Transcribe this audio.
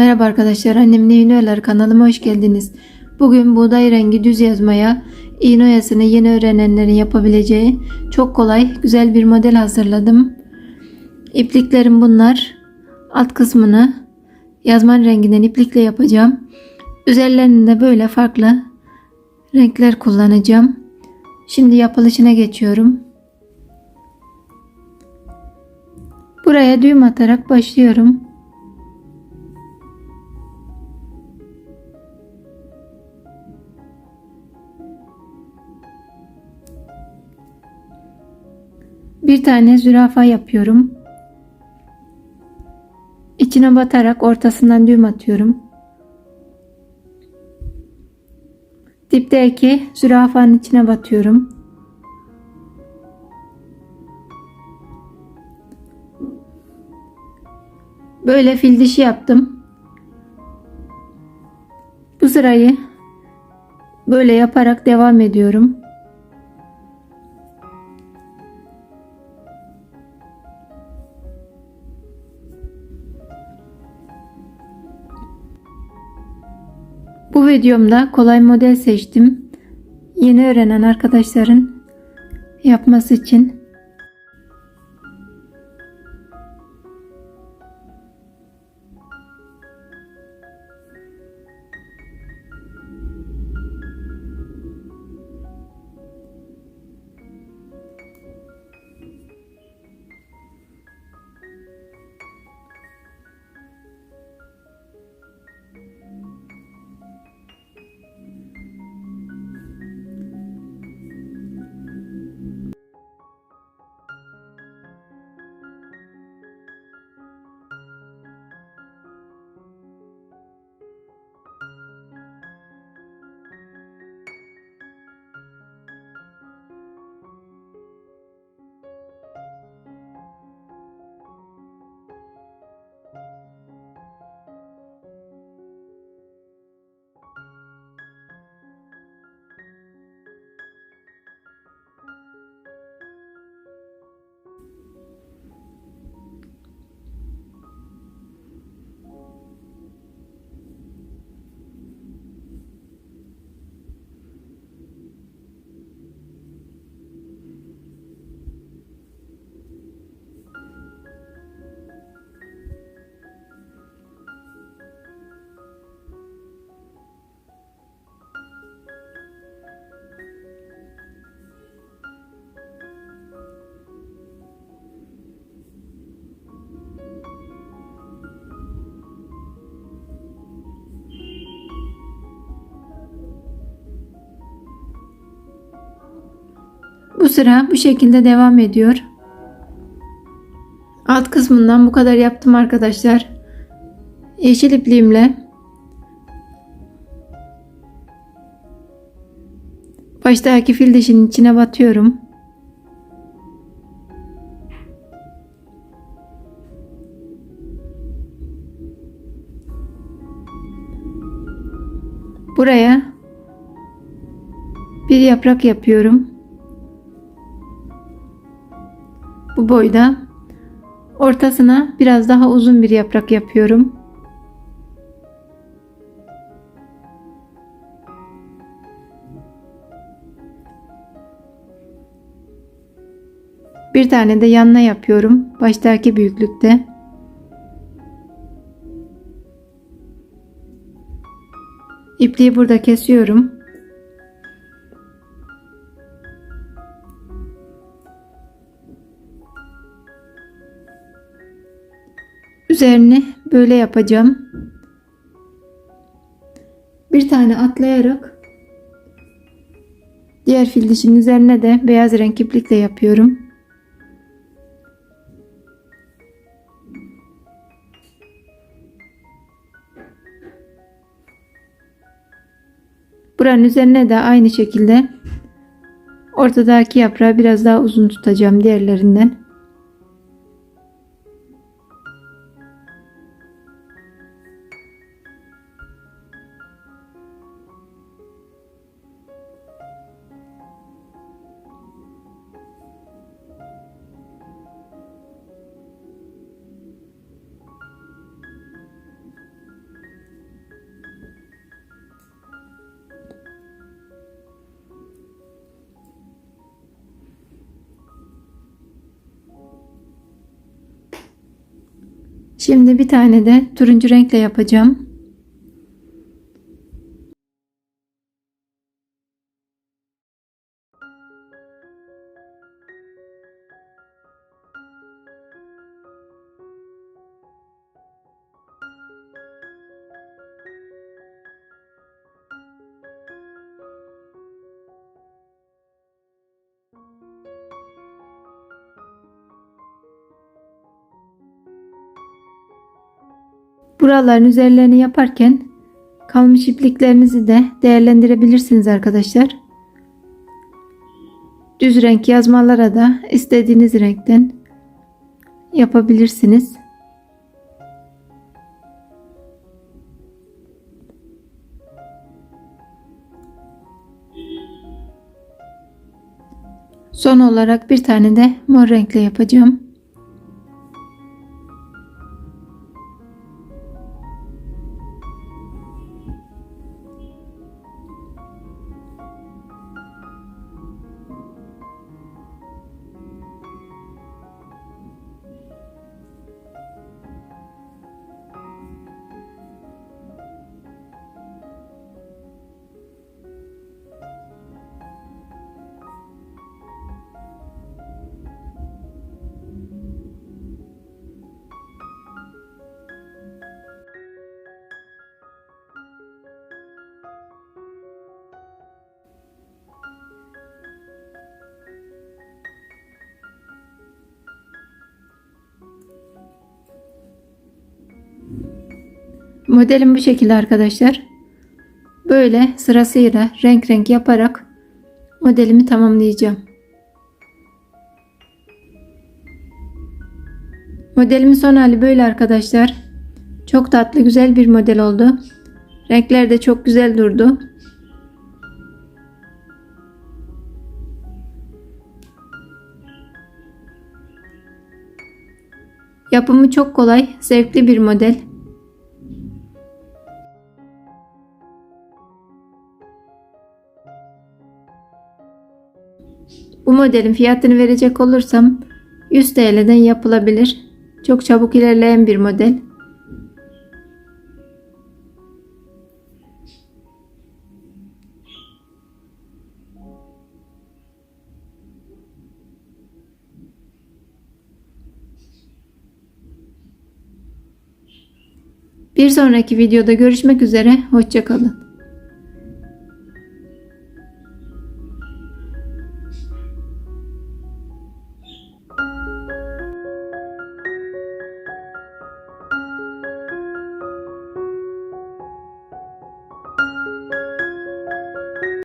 Merhaba arkadaşlar, annemin iğne oyaları kanalıma hoş geldiniz. Bugün buğday rengi düz yazmaya, iğne yeni öğrenenlerin yapabileceği çok kolay, güzel bir model hazırladım. İpliklerim bunlar. Alt kısmını yazman renginden iplikle yapacağım. Üzerlerinde böyle farklı renkler kullanacağım. Şimdi yapılışına geçiyorum. Buraya düğüm atarak başlıyorum. Tane zürafa yapıyorum. İçine batarak ortasından düğüm atıyorum. Dipteki zürafanın içine batıyorum. Böyle fil dişi yaptım. Bu sırayı böyle yaparak devam ediyorum. Bu videomda kolay model seçtim. Yeni öğrenen arkadaşların yapması için. Bu sıra bu şekilde devam ediyor. Alt kısmından bu kadar yaptım arkadaşlar. Yeşil ipliğimle baştaki fil dişinin içine batıyorum. Buraya bir yaprak yapıyorum. Bu boyda. Ortasına biraz daha uzun bir yaprak yapıyorum. Bir tane de yanına yapıyorum. Baştaki büyüklükte. İpliği burada kesiyorum. Üzerini böyle yapacağım. Bir tane atlayarak diğer fil dişinin üzerine de beyaz renk iplikle yapıyorum. Buranın üzerine de aynı şekilde ortadaki yaprağı biraz daha uzun tutacağım diğerlerinden. Şimdi bir tane de turuncu renkle yapacağım. Buraların üzerlerini yaparken kalmış ipliklerinizi de değerlendirebilirsiniz arkadaşlar. Düz renk yazmalara da istediğiniz renkten yapabilirsiniz. Son olarak bir tane de mor renkle yapacağım. Modelim bu şekilde arkadaşlar. Böyle sırasıyla renk renk yaparak modelimi tamamlayacağım. Modelimin son hali böyle arkadaşlar. Çok tatlı güzel bir model oldu. Renkler de çok güzel durdu. Yapımı çok kolay, zevkli bir model. Bu modelin fiyatını verecek olursam 100 TL'den yapılabilir. Çok çabuk ilerleyen bir model. Bir sonraki videoda görüşmek üzere. Hoşçakalın.